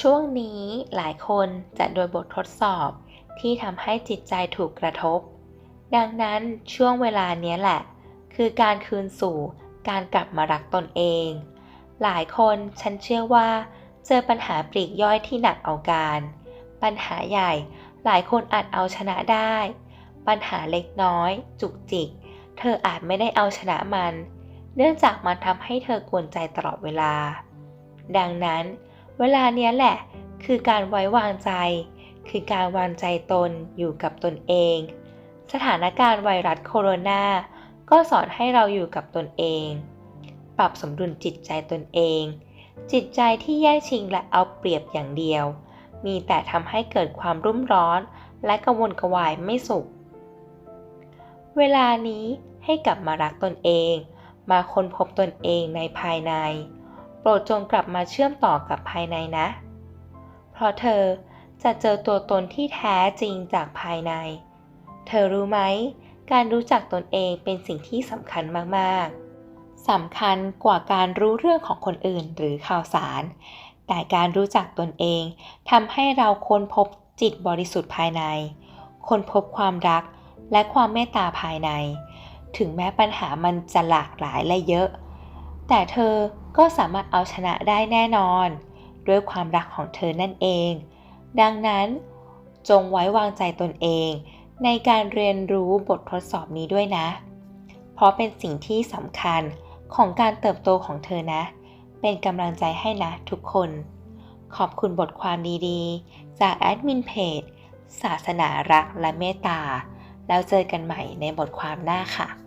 ช่วงนี้หลายคนจะโดนบททดสอบที่ทำให้จิตใจถูกกระทบ ดังนั้นช่วงเวลาเนี้ยแหละ คือการคืนสู่การกลับมารักตนเอง หลายคนฉันเชื่อว่า เจอปัญหาปลีกย่อยที่หนักเอาการ ปัญหาใหญ่หลายคนอาจเอาชนะได้ ปัญหาเล็กน้อย จุกจิก เธออาจไม่ได้เอาชนะมัน เนื่องจากมันทำให้เธอกวนใจตลอดเวลา ดังนั้น เวลาเนี้ยแหละ คือการไว้วางใจ คือการวางใจตนอยู่กับตนเอง สถานการณ์ไวรัสโคโรนาก็สอนให้เราอยู่กับตนเอง ปรับสมดุลจิตใจตนเอง จิตใจที่แย่ชิงและเอาเปรียบอย่างเดียว มีแต่ทำให้เกิดความรุ่มร้อนและกระวนกระวายไม่สุข เวลานี้ให้กลับมารักตนเอง มาค้นพบตนเองในภายใน โปรดจงกลับมาเชื่อมต่อกับภายในนะ เพราะเธอจะเจอตัวตนที่แท้จริงจากภายใน เธอรู้ไหม การรู้จักตนเองเป็นสิ่งที่สำคัญมากๆ สำคัญกว่าการรู้เรื่องของคนอื่นหรือข่าวสาร แต่การรู้จักตนเองทำให้เราค้นพบจิตบริสุทธิ์ภายใน ค้นพบความรักและความเมตตาภายใน ถึงแม้ปัญหามันจะหลากหลายและเยอะ แต่เธอก็สามารถเอาชนะได้แน่นอน ด้วยความรักของเธอนั่นเอง ดังนั้น จงไว้วางใจตนเอง ในการเรียนรู้บททดสอบนี้ด้วยนะ เพราะเป็นสิ่งที่สำคัญของการเติบโตของเธอนะ เป็นกำลังใจให้นะทุกคน ขอบคุณบทความดีๆ จากแอดมินเพจศาสนารักและเมตตา แล้วเจอกันใหม่ในบทความหน้าค่ะ